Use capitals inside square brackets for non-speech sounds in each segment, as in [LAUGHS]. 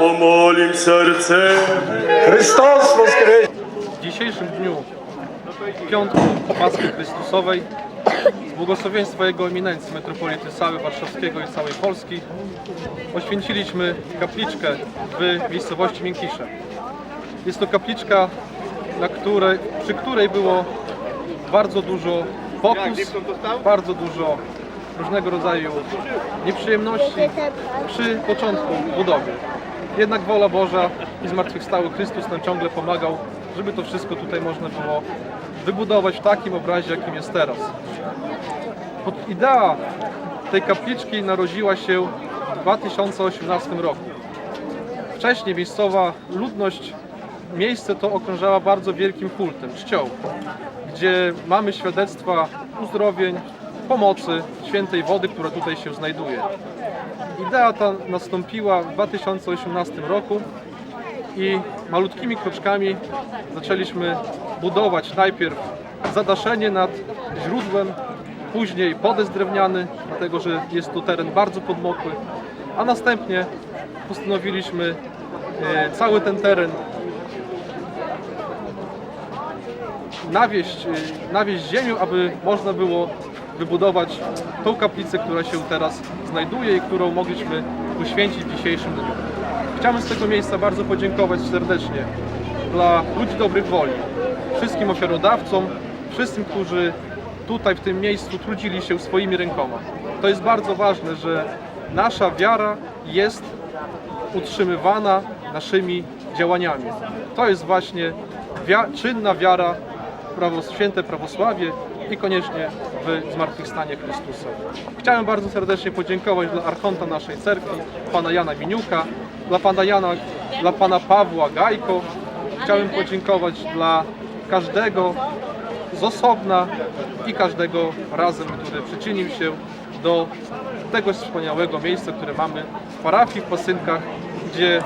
Bogu pomolim serce. Христос воскрес! W dzisiejszym dniu, piątku Paschy Chrystusowej, z błogosławieństwa Jego Eminencji, Metropolity Sały Warszawskiego i całej Polski, poświęciliśmy kapliczkę w miejscowości Miękisze. Jest to kapliczka, na której, przy której było bardzo dużo pokus, bardzo dużo różnego rodzaju nieprzyjemności przy początku budowy. Jednak wola Boża i zmartwychwstały Chrystus nam ciągle pomagał, żeby to wszystko tutaj można było wybudować w takim obrazie, jakim jest teraz. Idea tej kapliczki narodziła się w 2018 roku. Wcześniej miejscowa ludność miejsce to okrążała bardzo wielkim kultem, czcią, gdzie mamy świadectwa uzdrowień, pomocy, świętej wody, która tutaj się znajduje. Idea ta nastąpiła w 2018 roku i malutkimi kroczkami zaczęliśmy budować najpierw zadaszenie nad źródłem, później podest drewniany, dlatego że jest to teren bardzo podmokły, a następnie postanowiliśmy e, cały ten teren nawieść, y, nawieść ziemią, aby można było wybudować tą kaplicę, która się teraz znajduje i którą mogliśmy uświęcić w dzisiejszym dniu. Chciałbym z tego miejsca bardzo podziękować serdecznie dla ludzi dobrych woli, wszystkim ofiarodawcom, wszystkim, którzy tutaj w tym miejscu trudzili się swoimi rękoma. To jest bardzo ważne, że nasza wiara jest utrzymywana naszymi działaniami. To jest właśnie czynna wiara, prawo, święte prawosławie i koniecznie w zmartwychwstanie Chrystusa. Chciałem bardzo serdecznie podziękować dla archonta naszej cerkwi, pana Jana Miniuka, dla pana Jana, dla pana Pawła Gajko. Chciałem podziękować dla każdego z osobna i każdego razem, który przyczynił się do tego wspaniałego miejsca, które mamy w parafii w Pasynkach, gdzie,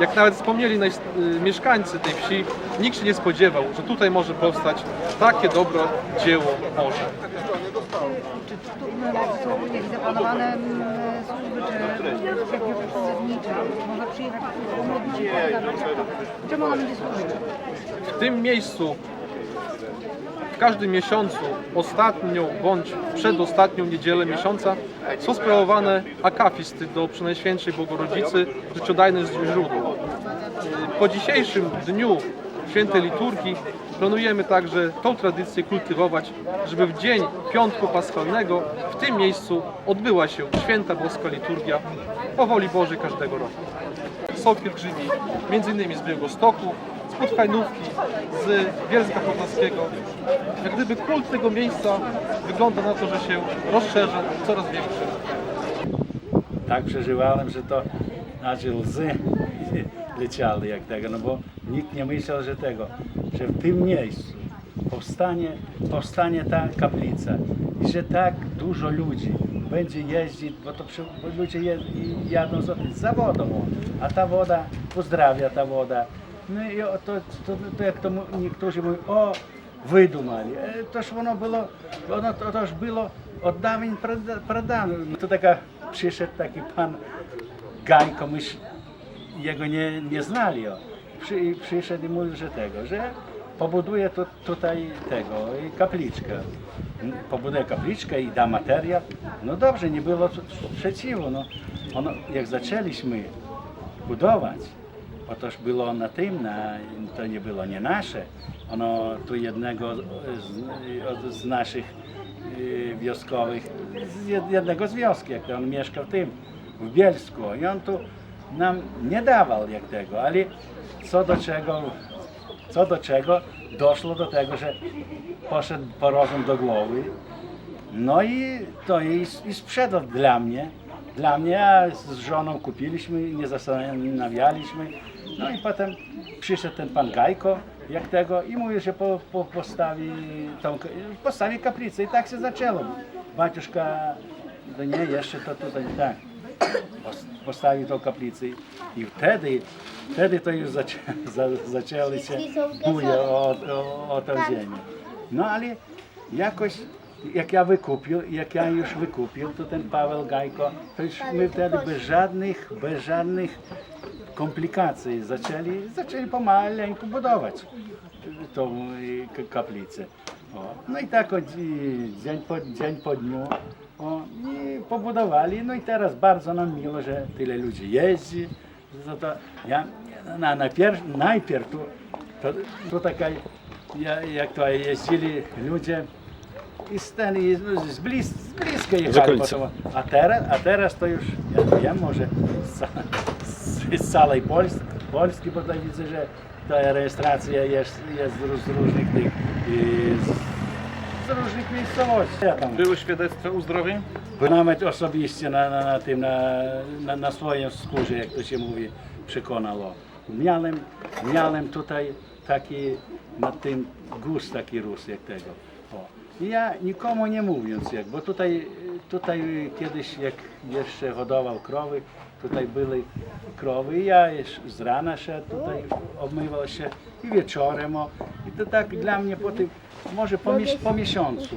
jak nawet wspomnieli y, mieszkańcy tej wsi, nikt się nie spodziewał, że tutaj może powstać takie dobro dzieło morza. Czy tu są jakieś zaplanowane mm, służby, czy jakieś uczestnicze? Można przyjechać pomodlić się. Czemu ona będzie służyć? W tym miejscu w każdym miesiącu, ostatnią bądź przedostatnią niedzielę miesiąca są sprawowane akafisty do Przenajświętszej Bogorodzicy, życiodajne źródło. Po dzisiejszym dniu świętej liturgii planujemy także tą tradycję kultywować, żeby w dzień Piątku Paschalnego w tym miejscu odbyła się święta boska liturgia po woli Bożej każdego roku. Grzybi, między innymi z Białegostoku, z Podhajnówki, z Bielska Podlaskiego. Jak gdyby kult tego miejsca wygląda na to, że się rozszerza coraz większy. tak przeżywałem, że to znaczy łzy [LAUGHS] leciały jak tego, no bo nikt nie myślał, że tego, że w tym miejscu powstanie, powstanie ta kaplica i że tak dużo ludzi będzie jeździć, bo to przy, bo ludzie je, jadą za, za wodą, a ta woda, pozdrawia ta woda. No i o, to, to, to jak to mu- niektórzy mówią, o, wydumali. E, Toż воно було, воно то, то ж було od dawien prada- pradawno. No to taka przyszedł taki pan Gańko, myś jego nie, nie znali. O. Przy, i przyszedł i mówił, że tego, że pobuduje tu, tutaj tego, i kapliczkę. Mm, Pobuduje kapliczkę i da materiał. No dobrze, nie było sprzeciwu. No. Ono, jak zaczęliśmy budować, Otóż było na tym, na, to nie było nie nasze. Ono tu jednego z, z, naszych y, wioskowych, z jed- jednego z wioski, jak on mieszkał w tym, w Bielsku. I on tu nam nie dawał jak tego, ale co do czego, co do czego doszło do tego, że poszedł po rozum do głowy. No i to i, i sprzedał dla mnie. Dla mnie, a z żoną kupiliśmy, nie zastanawialiśmy. No i potem przyszedł ten pan Gajko, jak tego, i mówi, że po, po, postawi, tą, postawi kaplicę. I tak się zaczęło. Baciuszka, no nie, jeszcze to tutaj tak. Pos- Postawił tą kaplicę i wtedy, wtedy to już zaczę, [LAUGHS] za, zaczęły się buje o, o, o tę ziemię. No ale jakoś, jak ja wykupił, jak ja już wykupił, to ten Paweł Gajko, to już my wtedy bez żadnych, bez żadnych komplikacji zaczęli, zaczęli pomaleńku budować tą k- kaplicę. O. No i tak od, i dzień, po, dzień po dniu o, i pobudowali. No i teraz bardzo nam miło, że tyle ludzi jeździ. Za to ja na, najpierw, najpierw tu, to, to taka, ja, jak to jeździli ludzie i z, ten, i z, z, blis, z bliska jechali. Potem, a, teraz, a teraz to już, ja wiem, może z, z, z całej Polski, Polski, bo tutaj widzę, że ta rejestracja jest, jest z, różnych tych, i z, z różnych miejscowości. Ja tam Były świadectwa uzdrowień? nawet osobiście na, na, na tym, na, na, na swoim skórze, jak to się mówi, przekonało. Miałem, miałem tutaj taki, na tym gust taki rósł jak tego. O. Ja nikomu nie mówiąc, jak, bo tutaj, tutaj kiedyś jak jeszcze hodował krowy, tutaj były krowy i ja jeszcze z rana szedł tutaj, obmywał się i wieczorem. O. I to tak dla mnie po tym, może po, mies- po miesiącu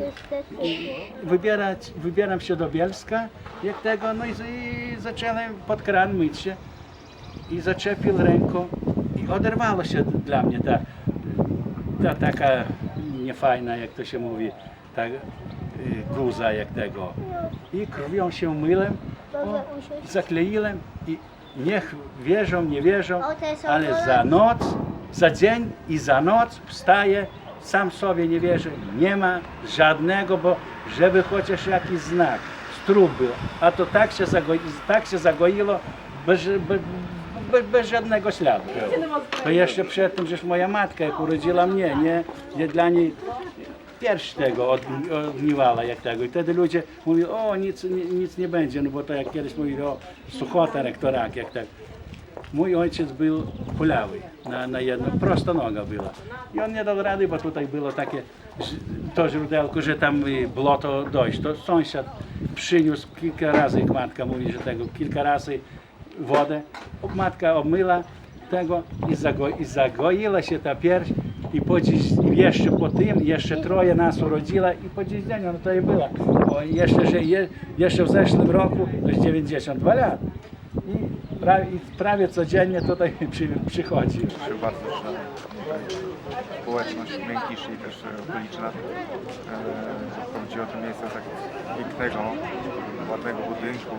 wybierać, wybieram się do Bielska, jak tego, no i, i zacząłem pod kran myć się i zaczepił ręką i oderwało się dla mnie ta, ta taka niefajna, jak to się mówi, ta y, guza jak tego. I krwią się myłem, o, zakleiłem i niech wierzą, nie wierzą, ale za noc, za dzień i za noc wstaję, sam sobie nie wierzę, nie ma żadnego, bo żeby chociaż jakiś znak, strób był, a to tak się, zagoi, tak się zagoiło, bez, bez, bez, bez żadnego śladu. To jeszcze przed tym, że moja matka, jak urodziła mnie, nie, nie dla niej pierś tego odgni- odgniwała jak tego. I wtedy ludzie mówią, o nic, ni- nic nie będzie, no bo to jak kiedyś mówili, o suchota, jak to rak, jak tak. Mój ojciec był kulawy na, na jedną, prosta noga była. I on nie dał rady, bo tutaj było takie to źródełko, że tam było to dojść. To sąsiad przyniósł kilka razy, jak matka mówi, że tego kilka razy wodę. Matka obmyła tego i, zago, i zagoiła się ta pierś i po dziś, jeszcze po tym, jeszcze troje nas urodziła i po dziś dzień ona to i była. Bo jeszcze, że je, jeszcze w zeszłym roku jest 92 lat. I prawie, prawie codziennie tutaj [LAUGHS] przy, przychodzi. bardzo, społeczność Miękisz i też e, okoliczna e, powróciła to miejsce tak pięknego, ładnego budynku,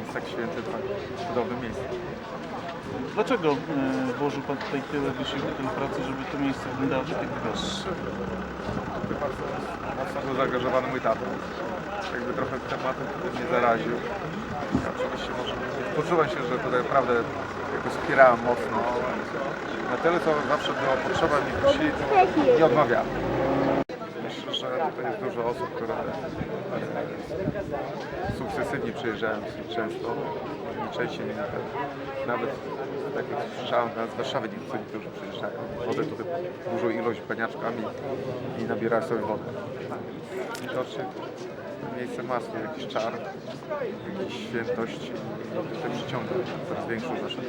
jest tak święte, tak cudowne miejsce. Dlaczego e, włożył Pan tutaj tyle wysiłku, tyle pracy, żeby to miejsce wyglądało tak bardzo mocno był zaangażowany mój tata. Jakby trochę tematem który mnie zaraził. Ja oczywiście może poczułem się, że tutaj naprawdę jakoś wspierałem mocno. Na tyle, co zawsze była potrzeba, mi to nie odmawiałem. Myślę, że tutaj jest dużo osób, które sukcesywnie przyjeżdżają często. Częściej te, nawet tak jak słyszałem, z Warszawy niektórzy, którzy przyjeżdżają. Wodę tutaj dużą ilość paniaczkami i nabierają sobie wodę. To miejsce ma jakiś czar, jakiś świętość i tutaj przyciąga coraz większą rzeszę.